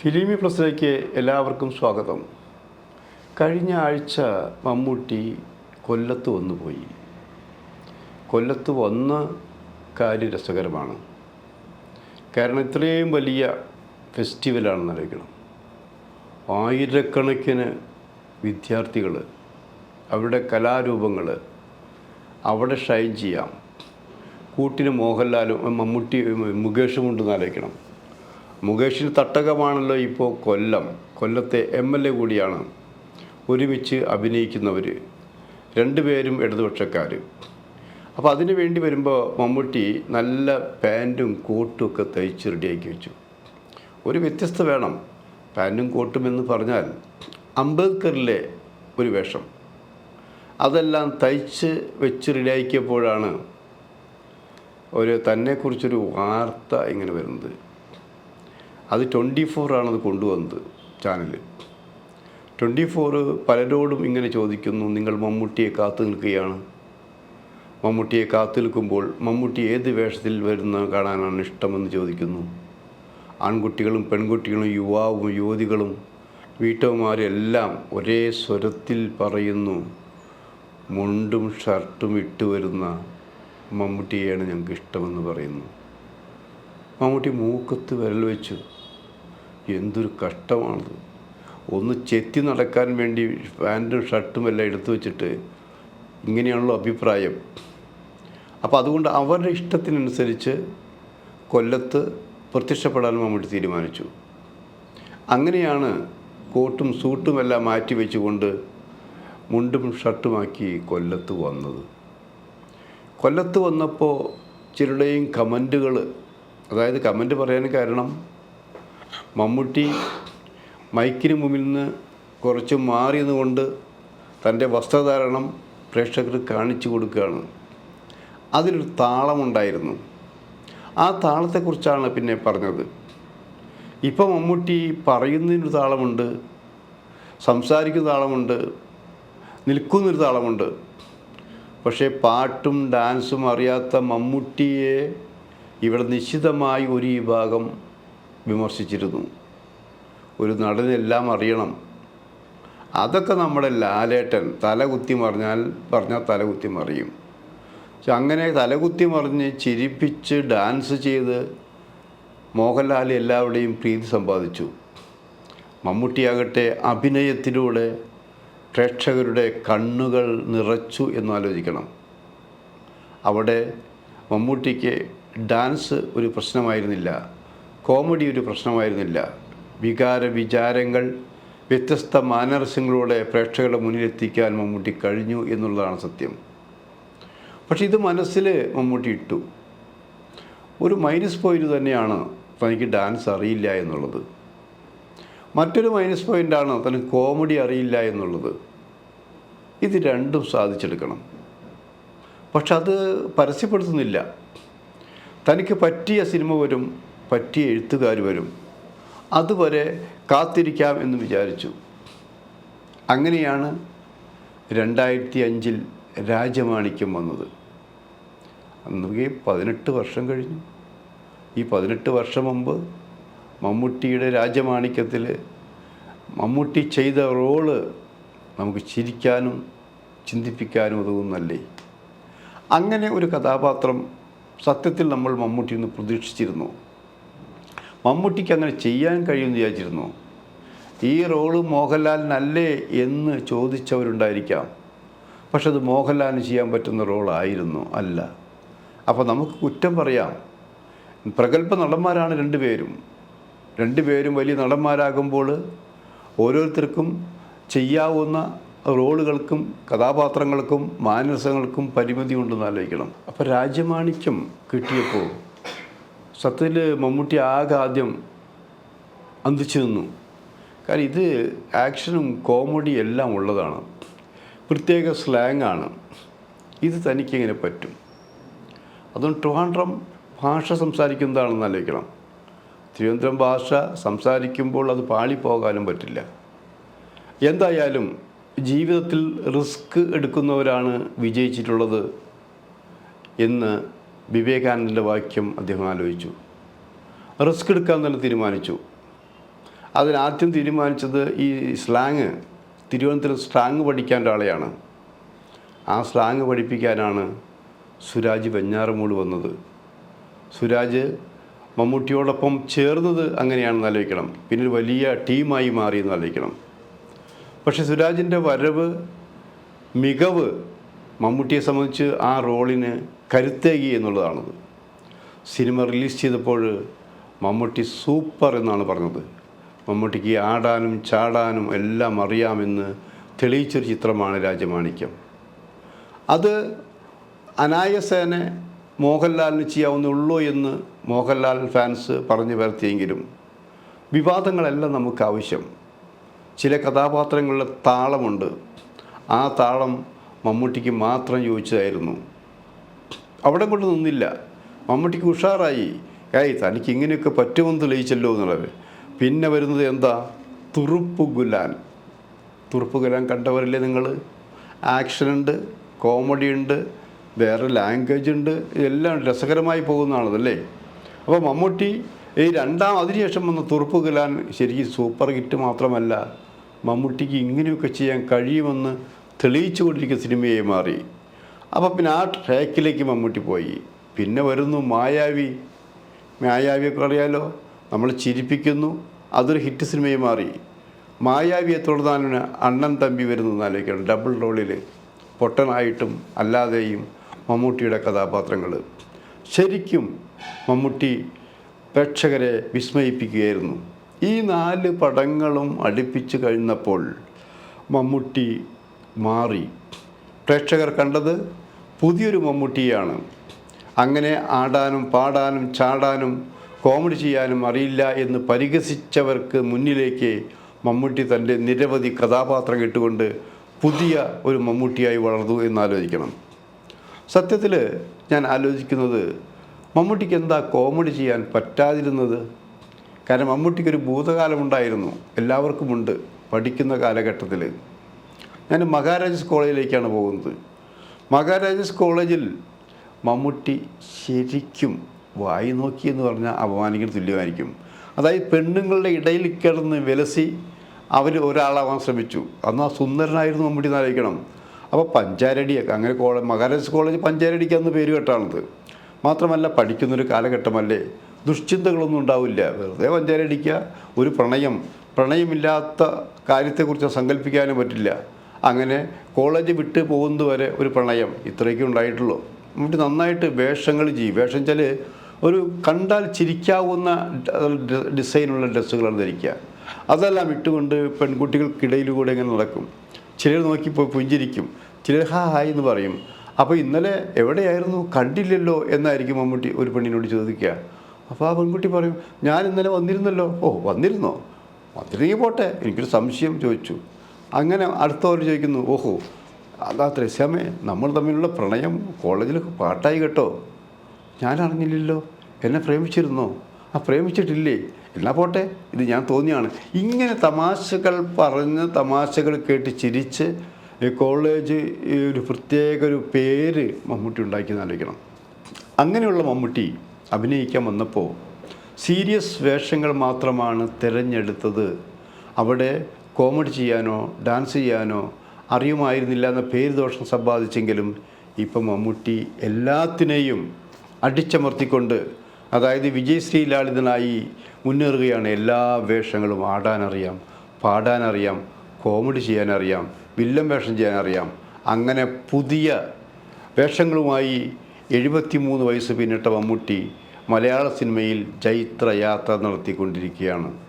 ഫിലിമി പ്ലസിലേക്ക് എല്ലാവർക്കും സ്വാഗതം. കഴിഞ്ഞ ആഴ്ച മമ്മൂട്ടി കൊല്ലത്ത് വന്നു പോയി. കൊല്ലത്ത് വന്ന കാര്യം രസകരമാണ്. കാരണം ഇത്രയും വലിയ ഫെസ്റ്റിവലാണെന്ന് അറിയിക്കണം. ആയിരക്കണക്കിന് വിദ്യാർത്ഥികൾ അവരുടെ കലാരൂപങ്ങൾ അവിടെ ഷൈൻ ചെയ്യാം. കൂട്ടിന് മോഹൻലാലും മമ്മൂട്ടി മുകേഷും ഉണ്ടെന്ന് ആലോചിക്കണം. മുകേഷിന് തട്ടകമാണല്ലോ ഇപ്പോൾ കൊല്ലം. കൊല്ലത്തെ എം എൽ എ കൂടിയാണ് ഒരുമിച്ച് അഭിനയിക്കുന്നവർ രണ്ടുപേരും ഇടതുപക്ഷക്കാർ അപ്പോൾ അതിന് വേണ്ടി വരുമ്പോൾ മമ്മൂട്ടി നല്ല പാന്റും കോട്ടും ഒക്കെ തയ്ച്ച് റെഡിയാക്കി വെച്ചു. ഒരു വ്യത്യസ്ത വേണം. പാന്റും കോട്ടും എന്ന് പറഞ്ഞാൽ അംബേദ്കറിലെ ഒരു വേഷം. അതെല്ലാം തയ്ച്ച് വെച്ച് റെഡിയാക്കിയപ്പോഴാണ് ഒരു തന്നെക്കുറിച്ചൊരു വാർത്ത ഇങ്ങനെ വരുന്നത്. അത് ട്വന്റി ഫോറാണത് കൊണ്ടുവന്നത് ചാനൽ ട്വന്റി ഫോറ് പലരോടും ഇങ്ങനെ ചോദിക്കുന്നു നിങ്ങൾ മമ്മൂട്ടിയെ കാത്തു നിൽക്കുകയാണ്? മമ്മൂട്ടിയെ കാത്തു നിൽക്കുമ്പോൾ മമ്മൂട്ടി ഏത് വേഷത്തിൽ വരുന്ന കാണാനാണ് ഇഷ്ടമെന്ന് ചോദിക്കുന്നു. ആൺകുട്ടികളും പെൺകുട്ടികളും യുവാവും യുവതികളും വീട്ടമ്മമാരെല്ലാം ഒരേ സ്വരത്തിൽ പറയുന്നു മുണ്ടും ഷർട്ടും ഇട്ട് വരുന്ന മമ്മൂട്ടിയെയാണ് ഞങ്ങൾക്ക് ഇഷ്ടമെന്ന് പറയുന്നു. മമ്മൂട്ടി മൂക്കത്ത് വിരൽ വെച്ചു. എന്തൊരു കഷ്ടമാണത്. ഒന്ന് ചെത്തി നടക്കാൻ വേണ്ടി പാന്റും ഷർട്ടും എല്ലാം എടുത്തു വെച്ചിട്ട് ഇങ്ങനെയാണല്ലോ അഭിപ്രായം. അപ്പോൾ അതുകൊണ്ട് അവരുടെ ഇഷ്ടത്തിനനുസരിച്ച് കൊല്ലത്ത് പ്രത്യക്ഷപ്പെടാൻ മമ്മൂട്ടി തീരുമാനിച്ചു. അങ്ങനെയാണ് കോട്ടും സൂട്ടും എല്ലാം മാറ്റി വെച്ചുകൊണ്ട് മുണ്ടും ഷർട്ടുമാക്കി കൊല്ലത്ത് വന്നത്. കൊല്ലത്ത് വന്നപ്പോൾ ചിലരുടെയും കമന്റുകൾ അതായത് കമന്റ് പറയാൻ കാരണം മമ്മൂട്ടി മൈക്കിന് മുമ്പിൽ നിന്ന് കുറച്ച് മാറി നിന്നുകൊണ്ട് തന്റെ വസ്ത്രധാരണം പ്രേക്ഷകർ കാണിച്ചു കൊടുക്കുകയാണ്. അതിലൊരു താളമുണ്ടായിരുന്നു. ആ താളത്തെക്കുറിച്ചാണ് പിന്നെ പറഞ്ഞത്. ഇപ്പം മമ്മൂട്ടി പറയുന്നതിനൊരു താളമുണ്ട് സംസാരിക്കുന്ന താളമുണ്ട് നിൽക്കുന്നൊരു താളമുണ്ട്. പക്ഷേ പാട്ടും ഡാൻസും അറിയാത്ത മമ്മൂട്ടിയെ ഇവിടെ നിശ്ചിതമായി ഒരു വിഭാഗം വിമർശിച്ചിരുന്നു. ഒരു നടനെല്ലാം അറിയണം. അതൊക്കെ നമ്മുടെ ലാലേട്ടൻ തലകുത്തി മറിഞ്ഞാൽ പറഞ്ഞാൽ തലകുത്തി മറിയും. പക്ഷെ അങ്ങനെ തലകുത്തി മറിഞ്ഞ് ചിരിപ്പിച്ച് ഡാൻസ് ചെയ്ത് മോഹൻലാൽ എല്ലാവരുടെയും പ്രീതി സമ്പാദിച്ചു. മമ്മൂട്ടിയാകട്ടെ അഭിനയത്തിലൂടെ പ്രേക്ഷകരുടെ കണ്ണുകൾ നിറച്ചു എന്നാലോചിക്കണം. അവിടെ മമ്മൂട്ടിക്ക് ഡാൻസ് ഒരു പ്രശ്നമായിരുന്നില്ല. കോമഡി ഒരു പ്രശ്നമായിരുന്നില്ല. വികാര വിചാരങ്ങൾ വ്യത്യസ്ത മാനർസ്യങ്ങളോടെ പ്രേക്ഷകരുടെ മുന്നിലെത്തിക്കാൻ മമ്മൂട്ടി കഴിഞ്ഞു എന്നുള്ളതാണ് സത്യം. പക്ഷെ ഇത് മനസ്സിൽ മമ്മൂട്ടി ഇട്ടു. ഒരു മൈനസ് പോയിന്റ് തന്നെയാണ് തനിക്ക് ഡാൻസ് അറിയില്ല എന്നുള്ളത്. മറ്റൊരു മൈനസ് പോയിന്റാണ് തനിക്ക് കോമഡി അറിയില്ല എന്നുള്ളത്. ഇത് രണ്ടും സാധിച്ചെടുക്കണം. പക്ഷെ അത് പരസ്യപ്പെടുത്തുന്നില്ല. തനിക്ക് പറ്റിയ സിനിമ വരും പറ്റിയ എഴുത്തുകാർ വരും. അതുവരെ കാത്തിരിക്കാം എന്ന് വിചാരിച്ചു. അങ്ങനെയാണ് രണ്ടായിരത്തി അഞ്ചിൽ രാജമാണിക്യം വന്നത്. അന്നൊക്കെ പതിനെട്ട് വർഷം കഴിഞ്ഞു. ഈ പതിനെട്ട് വർഷം മുമ്പ് മമ്മൂട്ടിയുടെ രാജമാണിക്യത്തിൽ മമ്മൂട്ടി ചെയ്ത റോൾ നമുക്ക് ചിരിക്കാനും ചിന്തിപ്പിക്കാനും ഉതകുന്നല്ലേ അങ്ങനെ ഒരു കഥാപാത്രം സത്യത്തിൽ നമ്മൾ മമ്മൂട്ടി നിന്ന് പ്രതീക്ഷിച്ചിരുന്നു. മമ്മൂട്ടിക്ക് അങ്ങനെ ചെയ്യാൻ കഴിയുമെന്ന് വിചാരിച്ചിരുന്നു. ഈ റോൾ മോഹൻലാലിനല്ലേ എന്ന് ചോദിച്ചവരുണ്ടായിരിക്കാം. പക്ഷെ അത് മോഹൻലാലിന് ചെയ്യാൻ പറ്റുന്ന റോളായിരുന്നു അല്ല. അപ്പോൾ നമുക്ക് കുറ്റം പറയാം. പ്രഗത്ഭ നടന്മാരാണ് രണ്ടുപേരും. രണ്ടുപേരും വലിയ നടന്മാരാകുമ്പോൾ ഓരോരുത്തർക്കും ചെയ്യാവുന്ന റോളുകൾക്കും കഥാപാത്രങ്ങൾക്കും മാനസങ്ങൾക്കും പരിമിതി ഉണ്ടെന്ന് ആലോചിക്കണം. അപ്പോൾ രാജമാണിക്യം കിട്ടിയപ്പോൾ സത്യത്തിൽ മമ്മൂട്ടി ആകെ ആദ്യം അന്തിച്ചു നിന്നു. കാരണം ഇത് ആക്ഷനും കോമഡി എല്ലാം ഉള്ളതാണ്. പ്രത്യേക സ്ലാങ് ആണ്. ഇത് തനിക്കിങ്ങനെ പറ്റും. അതുകൊണ്ട് ട്രിവാൻഡ്രം ഭാഷ സംസാരിക്കുന്നതാണെന്ന് ആലോചിക്കണം. തിരുവനന്തപുരം ഭാഷ സംസാരിക്കുമ്പോൾ അത് പാളിപ്പോകാനും പറ്റില്ല. എന്തായാലും ജീവിതത്തിൽ റിസ്ക് എടുക്കുന്നവരാണ് വിജയിച്ചിട്ടുള്ളത് എന്ന് വിവേകാനന്ദന്റെ വാക്യം അദ്ദേഹം ആലോചിച്ചു. റിസ്ക് എടുക്കാൻ തന്നെ തീരുമാനിച്ചു. അതിനാദ്യം തീരുമാനിച്ചത് ഈ സ്ലാങ് തിരുവനന്തപുരം സ്ലാങ് പഠിക്കാൻ ഒരാളെയാണ്. ആ സ്ലാങ് പഠിപ്പിക്കാനാണ് സുരാജ് വെഞ്ഞാറമൂട് വന്നത്. സുരാജ് മമ്മൂട്ടിയോടൊപ്പം ചേർന്നത് അങ്ങനെയാണെന്ന് ആലോചിക്കണം. പിന്നെ ഒരു വലിയ ടീമായി മാറിയെന്ന് ആലോചിക്കണം. പക്ഷെ സുരാജിന്റെ വരവ് മികവ് മമ്മൂട്ടിയെ സംബന്ധിച്ച് ആ റോളിന് കരുത്തേകി എന്നുള്ളതാണത്. സിനിമ റിലീസ് ചെയ്തപ്പോൾ മമ്മൂട്ടി സൂപ്പർ എന്നാണ് പറഞ്ഞത്. മമ്മൂട്ടിക്ക് ആടാനും ചാടാനും എല്ലാം അറിയാമെന്ന് തെളിയിച്ചൊരു ചിത്രമാണ് രാജമാണിക്യം. അത് അനായസേനെ മോഹൻലാലിന് ചെയ്യാവുന്നുള്ളൂ എന്ന് മോഹൻലാൽ ഫാൻസ് പറഞ്ഞു വരുത്തിയെങ്കിലും വിവാദങ്ങളെല്ലാം നമുക്ക് ആവശ്യം. ചില കഥാപാത്രങ്ങളിലെ താളമുണ്ട്. ആ താളം മമ്മൂട്ടിക്ക് മാത്രം ചോദിച്ചതായിരുന്നു അവിടെ കൊണ്ട് നിന്നില്ല. മമ്മൂട്ടിക്ക് ഉഷാറായി. ഏയ് തനിക്ക് ഇങ്ങനെയൊക്കെ പറ്റുമെന്ന് തെളിയിച്ചല്ലോ എന്നുള്ളത്. പിന്നെ വരുന്നത് എന്താ? തുറുപ്പ് ഗുലാൻ. തുറുപ്പ് ഗുലാൻ കണ്ടവരല്ലേ നിങ്ങൾ? ആക്ഷനുണ്ട് കോമഡി ഉണ്ട് വേറെ ലാംഗ്വേജ് ഉണ്ട് ഇതെല്ലാം രസകരമായി പോകുന്നതാണതല്ലേ? അപ്പോൾ മമ്മൂട്ടി ഈ രണ്ടാം അതിനുശേഷം വന്ന തുറുപ്പ് ഗുലാൻ ശരിക്കും സൂപ്പർ ഹിറ്റ് മാത്രമല്ല മമ്മൂട്ടിക്ക് ഇങ്ങനെയൊക്കെ ചെയ്യാൻ കഴിയുമെന്ന് തെളിയിച്ചു കൊണ്ടിരിക്കുന്ന സിനിമയായി മാറി. അപ്പോൾ പിന്നെ ആ ട്രാക്കിലേക്ക് മമ്മൂട്ടി പോയി. പിന്നെ വരുന്നു മായാവി. മായാവിയൊക്കെ അറിയാലോ? നമ്മൾ ചിരിപ്പിക്കുന്നു. അതൊരു ഹിറ്റ് സിനിമയായി മാറി. മായാവിയെ തുടർന്നാണ് അണ്ണൻ തമ്പി വരുന്ന ആലോചിക്കണം. ഡബിൾ റോളിൽ പൊട്ടനായിട്ടും അല്ലാതെയും മമ്മൂട്ടിയുടെ കഥാപാത്രങ്ങൾ ശരിക്കും മമ്മൂട്ടി പ്രേക്ഷകരെ വിസ്മയിപ്പിക്കുകയായിരുന്നു. ഈ നാല് പടങ്ങളും അടുപ്പിച്ച് കഴിഞ്ഞപ്പോൾ മമ്മൂട്ടി മാറി. പ്രേക്ഷകർ കണ്ടത് പുതിയൊരു മമ്മൂട്ടിയാണ്. അങ്ങനെ ആടാനും പാടാനും ചാടാനും കോമഡി ചെയ്യാനും അറിയില്ല എന്ന് പരിഹസിച്ചവർക്ക് മുന്നിലേക്ക് മമ്മൂട്ടി തന്റെ നിരവധി കഥാപാത്രം ഇട്ടുകൊണ്ട് പുതിയ ഒരു മമ്മൂട്ടിയായി വളർന്നു എന്നാലോചിക്കണം. സത്യത്തിൽ ഞാൻ ആലോചിക്കുന്നത് മമ്മൂട്ടിക്ക് എന്താ കോമഡി ചെയ്യാൻ പറ്റാതിരുന്നത്? കാരണം മമ്മൂട്ടിക്ക് മമ്മൂട്ടിക്കൊരു ഭൂതകാലമുണ്ടായിരുന്നു എല്ലാവർക്കുമുണ്ട് പഠിക്കുന്ന കാലഘട്ടത്തിൽ. ഞാൻ മഹാരാജാസ് കോളേജിലേക്കാണ് പോകുന്നത്. മഹാരാജാസ് കോളേജിൽ മമ്മൂട്ടി ശരിക്കും വായി നോക്കി എന്ന് പറഞ്ഞാൽ അപമാനിക്കുന്ന തുല്യമായിരിക്കും. അതായത് പെണ്ണുങ്ങളുടെ ഇടയിൽ കിടന്ന് വിലസി അവർ ഒരാളാവാൻ ശ്രമിച്ചു. അന്ന് ആ സുന്ദരനായിരുന്നു മമ്മൂട്ടി എന്നാലോചിക്കണം അപ്പോൾ പഞ്ചാരടിയൊക്കെ അങ്ങനെ കോളേജ് മഹാരാജാസ് കോളേജ് പഞ്ചാരടിക്ക് അന്ന് പേര് കേട്ടാണത്. മാത്രമല്ല പഠിക്കുന്നൊരു കാലഘട്ടമല്ലേ? ദുഷ്ചിന്തകളൊന്നും ഉണ്ടാവില്ല. വെറുതെ പഞ്ചാരടിക്കുക ഒരു പ്രണയം. പ്രണയമില്ലാത്ത കാര്യത്തെക്കുറിച്ച് സങ്കല്പിക്കാനും പറ്റില്ല. അങ്ങനെ കോളേജ് വിട്ട് പോകുന്നത് വരെ ഒരു പ്രണയം ഇത്രയൊക്കെ ഉണ്ടായിട്ടുള്ളൂ. എന്നിട്ട് നന്നായിട്ട് വേഷങ്ങൾ ചെയ്യും വേഷം വെച്ചാൽ ഒരു കണ്ടാൽ ചിരിക്കാവുന്ന ഡിസൈനുള്ള ഡ്രസ്സുകളാണ് ധരിക്കുക. അതെല്ലാം ഇട്ടുകൊണ്ട് പെൺകുട്ടികൾക്കിടയിലൂടെ ഇങ്ങനെ നടക്കും. ചിലർ നോക്കി പോയി പുഞ്ചിരിക്കും. ചിലർ ഹാ ഹായ് എന്ന് പറയും. അപ്പോൾ ഇന്നലെ എവിടെയായിരുന്നു? കണ്ടില്ലല്ലോ എന്നായിരിക്കും മമ്മൂട്ടി ഒരു പെണ്ണിനോട് ചോദിക്കുക. അപ്പോൾ ആ പെൺകുട്ടി പറയും ഞാൻ ഇന്നലെ വന്നിരുന്നല്ലോ. ഓ വന്നിരുന്നോ? വന്നിരുന്നെങ്കിൽ പോട്ടെ എനിക്കൊരു സംശയം ചോദിച്ചു. അങ്ങനെ അടുത്തവർ ചോദിക്കുന്നു ഓഹോ അതാ ത്രസ്യാമേ നമ്മൾ തമ്മിലുള്ള പ്രണയം കോളേജിൽ പാട്ടായി കേട്ടോ. ഞാൻ അറിഞ്ഞില്ലല്ലോ എന്നെ പ്രേമിച്ചിരുന്നോ? ആ പ്രേമിച്ചിട്ടില്ലേ. എന്നാ പോട്ടെ ഇത് ഞാൻ തോന്നിയാണ്. ഇങ്ങനെ തമാശകൾ പറഞ്ഞ് തമാശകൾ കേട്ട് ചിരിച്ച് ഈ കോളേജ് ഒരു പ്രത്യേക ഒരു പേര് മമ്മൂട്ടി ഉണ്ടാക്കിയെന്ന് ആലോചിക്കണം. അങ്ങനെയുള്ള മമ്മൂട്ടി അഭിനയിക്കാൻ വന്നപ്പോൾ സീരിയസ് വേഷങ്ങൾ മാത്രമാണ് തിരഞ്ഞെടുത്തത്. അവിടെ കോമഡി ചെയ്യാനോ ഡാൻസ് ചെയ്യാനോ അറിയുമായിരുന്നില്ല എന്ന പേര് ദോഷം സമ്പാദിച്ചെങ്കിലും ഇപ്പം മമ്മൂട്ടി എല്ലാത്തിനെയും അടിച്ചമർത്തിക്കൊണ്ട് അതായത് വിജയ് ശ്രീലാളിതനായി മുന്നേറുകയാണ്. എല്ലാ വേഷങ്ങളും ആടാനറിയാം പാടാനറിയാം കോമഡി ചെയ്യാനറിയാം വില്ലൻ വേഷം ചെയ്യാനറിയാം. അങ്ങനെ പുതിയ വേഷങ്ങളുമായി എഴുപത്തിമൂന്ന് വയസ്സ് പിന്നിട്ട മമ്മൂട്ടി മലയാള സിനിമയിൽ ജൈത്രയാത്ര നടത്തിക്കൊണ്ടിരിക്കുകയാണ്.